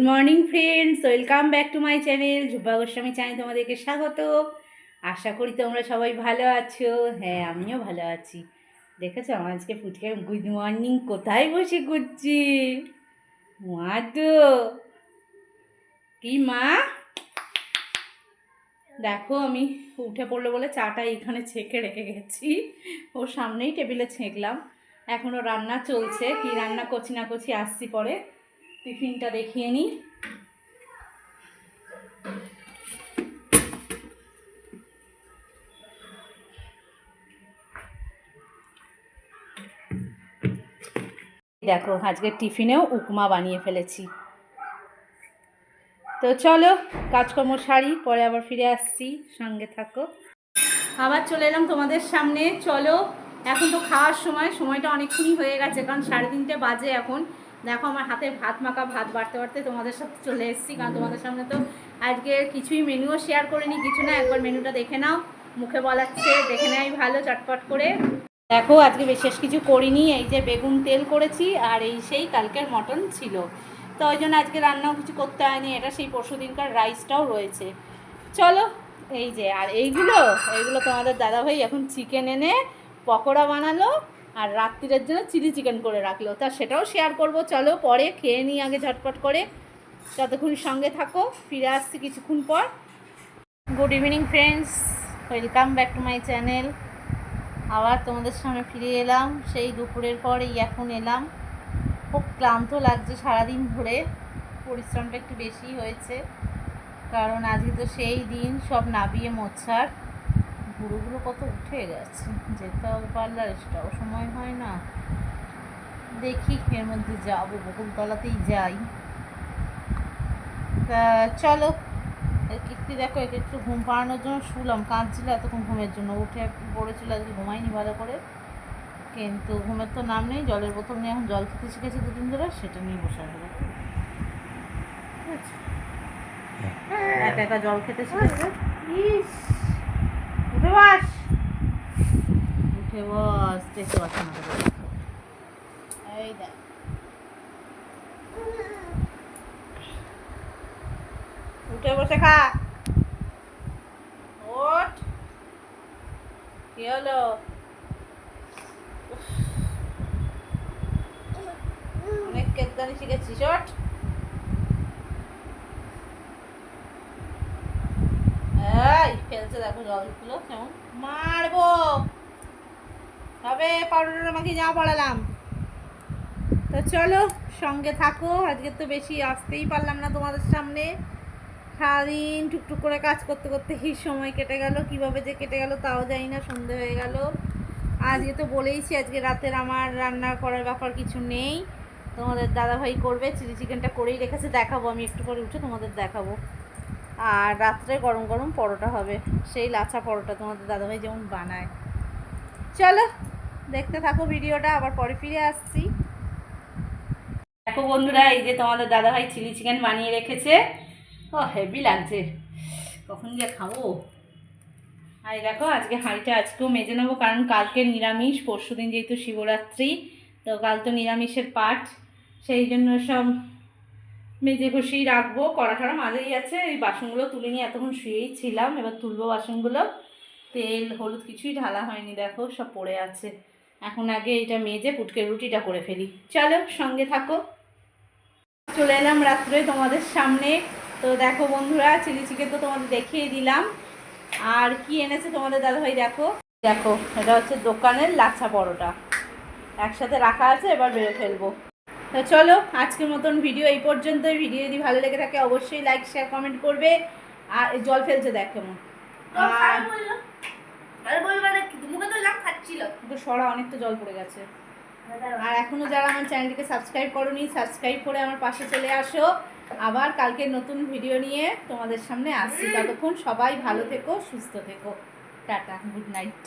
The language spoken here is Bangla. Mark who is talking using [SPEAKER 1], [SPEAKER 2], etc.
[SPEAKER 1] Good morning friends, welcome back to my channel. Jhubba Goswami channel তোমাদেরকে স্বাগত। আশা করি তোমরা সবাই ভালো আছো। হ্যাঁ আমিও ভালো আছি। দেখেছ আমার আজকে ফুটকে গুড মর্নিং কোথায় বসে করছি মা তো কি মা? দেখো, আমি উঠে পড়ল বলে চাটা এইখানে ছেঁকে রেখে গেছি। ওর সামনেই টেবিলে ছেঁকলাম। এখনও রান্না চলছে। কি রান্না করছি না করছি আসছি পরে। টিফিনটা দেখিয়ে নিই। দেখো, আজকে টিফিনেও উপমা বানিয়ে ফেলেছি। তো চলো, কাজকর্ম সারি, পরে আবার ফিরে আসছি, সঙ্গে থাকো। আবার চলে এলাম তোমাদের সামনে। চলো, এখন তো খাওয়ার সময়, সময়টা অনেকক্ষণই হয়ে গেছে, কারণ সাড়ে তিনটে বাজে এখন। দেখো আমার হাতে ভাত মাখা ভাত বাড়তে বাড়তে তোমাদের সাথে চলে এসেছি কারণ তোমাদের সামনে তো আজকে কিছুই মেনুও শেয়ার করিনি কিছু না একবার মেনুটা দেখে নাও মুখে বলাচ্ছে দেখে নেয় ভালো চটপট করে। দেখো আজকে বিশেষ কিছু করিনি এই যে বেগুন তেল করেছি আর এই সেই কালকের মটন ছিল। তো ওই জন্য আজকে রান্নাও কিছু করতে হয়নি এটা সেই পরশু দিনকার রাইসটাও রয়েছে। চলো এই যে আর এইগুলো এইগুলো তোমাদের দাদাভাই এখন চিকেন এনে পকোড়া বানালো আর রাত্রিরের জন্য চিলি চিকেন করে রাখল। তা সেটাও শেয়ার করব, চলো পরে খেয়ে নিই আগে ঝটপট করে। ততক্ষণ সঙ্গে থাকো, ফিরে আসছি কিছুক্ষণ পর। Good evening friends welcome back to my channel আবার তোমাদের সামনে ফিরে এলাম। সেই দুপুরের পর এই এখন এলাম। খুব ক্লান্ত লাগছে সারাদিন ধরে। পরিশ্রমটা একটু বেশি হয়েছে। কারণ আজকে তো সেই দিন সব নাবিয়ে মোছার। গুঁড়োগুলো কত উঠে গেছে। যেতেও পার্লারে সেটাও সময় হয় না। দেখি এর মধ্যে যাব বকুলতলাতেই যাই। তা চলো কীর্তি দেখো একে একটু ঘুম পাড়ানোর জন্য শুলাম কাঁদছিল এতক্ষণ ঘুমের জন্য। উঠে পড়েছিল আজকে ঘুমাইনি ভালো করে। কিন্তু ঘুমের তো নাম নেই জলের বোতল নিয়ে এখন জল খেতে শিখেছে দুদিন ধরে সেটা নিয়ে বসে আসবে একা একা জল খেতে শিখেছে। ইস! উঠে বস উঠে বস দেখতে পাচ্ছ না তো এই দেখ উঠে বসে খা ওঠ কি হলো অনেক কেদানি শিখেছিস ওঠ। দেখো জলগুলো কেমন? মারবো। তবে পাউডার আমাকে যা পড়ালাম তো চলো, সঙ্গে থাকো। আজকে তো বেশি আসতেই পারলাম না তোমাদের সামনে। সারাদিন টুকটুক করে কাজ করতে করতে এই সময় কেটে গেল। কীভাবে যে কেটে গেল তাও জানি না, সন্ধে হয়ে গেল। আজকে তো বলেইছি, আজকে রাতের আমার রান্না করার ব্যাপার কিছু নেই। তোমাদের দাদাভাই করবে, চিলি চিকেনটা করেই রেখেছে। দেখাবো, আমি একটু পরে উঠে তোমাদের দেখাবো। আর রাত্রে গরম গরম পরোটা হবে। সেই লাচা পরোটা তোমাদের দাদাভাই যেমন বানায়। চলো, দেখতে থাকো ভিডিওটা, আবার পরে ফিরে আসছি। দেখো বন্ধুরা, এই যে তোমাদের দাদাভাই চিলি চিকেন বানিয়ে রেখেছে। ও, হেভি লাগছে। কখন গিয়ে খাব? আর দেখো, আজকে হাঁড়িটা আজকেও মেজে নেব, কারণ কালকে নিরামিষ পরশু দিন যেহেতু শিবরাত্রি, তো কাল তো নিরামিষের পাঠ, সেই জন্য সব মেজে ঘষেই রাখব, কড়া টড়া মাঝেই আছে, এই বাসনগুলো তুলে নিয়ে এতক্ষণ শুয়েই ছিলাম, এবার তুলবো বাসনগুলো। তেল, হলুদ কিছুই ঢালা হয়নি, দেখো, সব পড়ে আছে। এখন আগে এটা মেজে পুটকে রুটিটা করে ফেলি। চলো, সঙ্গে থাকো। চলে এলাম রাত্রে তোমাদের সামনে। তো দেখো বন্ধুরা, চিলি চিকেন তো তোমাদের দেখিয়ে দিলাম। আর কি এনেছে তোমাদের দাদাভাই, দেখো? দেখো, এটা হচ্ছে দোকানের লাচ্ছা পরোটা। একসাথে রাখা আছে, এবার বেরো ফেলব। তো চলো আজকের মতন ভিডিও এই পর্যন্তই। ভিডিও যদি ভালো লেগে থাকে অবশ্যই লাইক শেয়ার কমেন্ট করবে। আর জল ফেলছে দেখ কেমন। সরা অনেক তো জল পড়ে গেছে। আর এখনও যারা আমার চ্যানেলটিকে সাবস্ক্রাইব করোনি সাবস্ক্রাইব করে আমার পাশে চলে আসো। আবার কালকে নতুন ভিডিও নিয়ে তোমাদের সামনে আসছি। ততক্ষণ সবাই ভালো থেকো সুস্থ থেকো। Tata good night